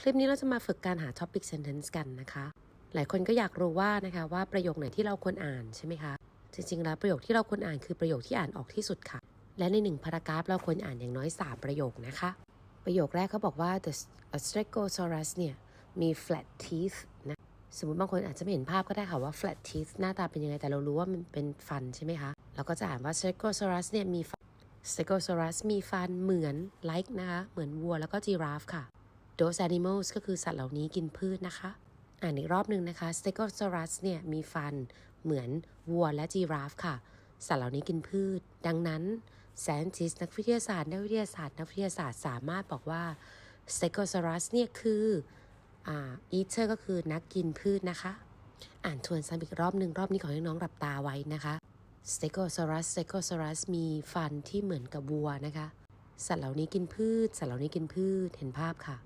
คลิปนี้เราจะมาฝึกการหา topic sentence กันนะคะ หลายคนก็อยากรู้ว่านะคะว่าประโยคไหนที่เราควรอ่านใช่ไหมคะ จริงๆแล้วประโยคที่เราควรอ่านคือประโยคที่อ่านออกที่สุดค่ะ และในหนึ่งพารากราฟเราควรอ่านอย่างน้อย 3 ประโยคนะคะ ประโยคแรกเขาบอกว่า the stegosaurus เนี่ยมี flat teeth นะสมมติบางคนอาจจะไม่เห็นภาพก็ได้ค่ะว่า flat teeth หน้าตาเป็นยังไงแต่เรารู้ว่ามันเป็นฟันใช่ไหมคะเราก็จะอ่านว่า stegosaurus เนี่ยมี stegosaurus มีฟันเหมือน like นะคะเหมือนวัวแล้วก็ giraffe ค่ะ those animals ก็คือสัตว์เหล่านี้กินพืชนะคะ อ่านอีกรอบหนึ่งนะคะ stegosaurus เนี่ยมีฟันเหมือนวัวและ giraffe ค่ะ สัตว์เหล่านี้กินพืช ดังนั้น scientist นักวิทยาศาสตร์นักวิทยาศาสตร์นักวิทยาศาสตร์สามารถบอกว่า stegosaurus เนี่ยคืออ่า eater ก็คือนักกินพืชนะคะ อ่านทวนซ้ำอีกรอบหนึ่งรอบนี้ขอให้น้องหลับตาไว้นะคะ stegosaurus stegosaurus มีฟันที่เหมือนกับวัวนะคะ สัตว์เหล่านี้กินพืช สัตว์เหล่านี้กินพืช เห็นภาพค่ะ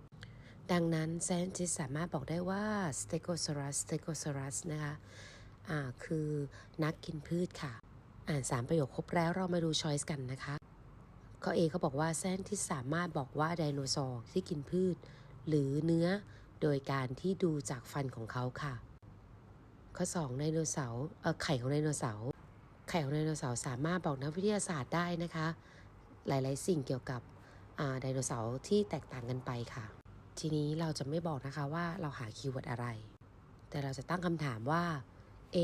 ดังนั้น scientist สามารถบอกได้ว่า stegosaurus stegosaurus นะคะอ่าคือนักกินพืชค่ะ อ่าน 3 ประโยคครบแล้วเรามาดู choice กันนะคะข้อ A เขาบอกว่า scientist สามารถบอกว่าไดโนเสาร์ที่กินพืช หรือเนื้อโดยการที่ดูจากฟันของเขาค่ะ ข้อ 2 ไดโนเสาร์เอ่อไข่ของไดโนเสาร์ไข่ของไดโนเสาร์สามารถบอกนักวิทยาศาสตร์ได้นะคะ หลาย ๆ สิ่งเกี่ยวกับไดโนเสาร์ที่แตกต่างกันไปค่ะ ทีนี้เราจะไม่บอกนะคะว่าเราหาคีย์เวิร์ดอะไร แต่เราจะตั้งคำถามว่า A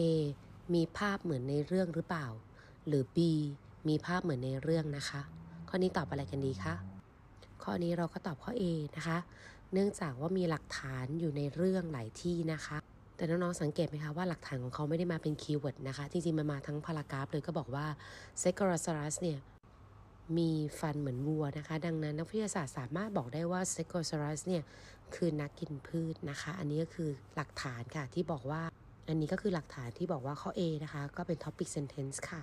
มีภาพเหมือนในเรื่องหรือเปล่า หรือ B มีภาพเหมือนในเรื่องนะคะ ข้อนี้ตอบอะไรกันดีคะ ข้อนี้เราก็ตอบข้อ A นะคะ เนื่องจากว่ามีหลักฐานอยู่ในเรื่องหลายที่นะคะ แต่น้องๆสังเกตไหมคะว่าหลักฐานของเขาไม่ได้มาเป็นคีย์เวิร์ดนะคะ จริงๆมันมาทั้งพารากราฟเลยก็บอกว่า s e c o r o s a u r u s เนี่ย มีฟันเหมือนวัวนะคะ ดังนั้นนักวิทยาศาสตร์สามารถบอกได้ว่า s e c o s a u r u s เนี่ยคือนักกินพืชนะคะ อันนี้ก็คือหลักฐานค่ะที่บอกว่า อันนี้ก็คือหลักฐานที่บอกว่าข้อ A นะคะ ก็เป็น topic sentence ค่ะ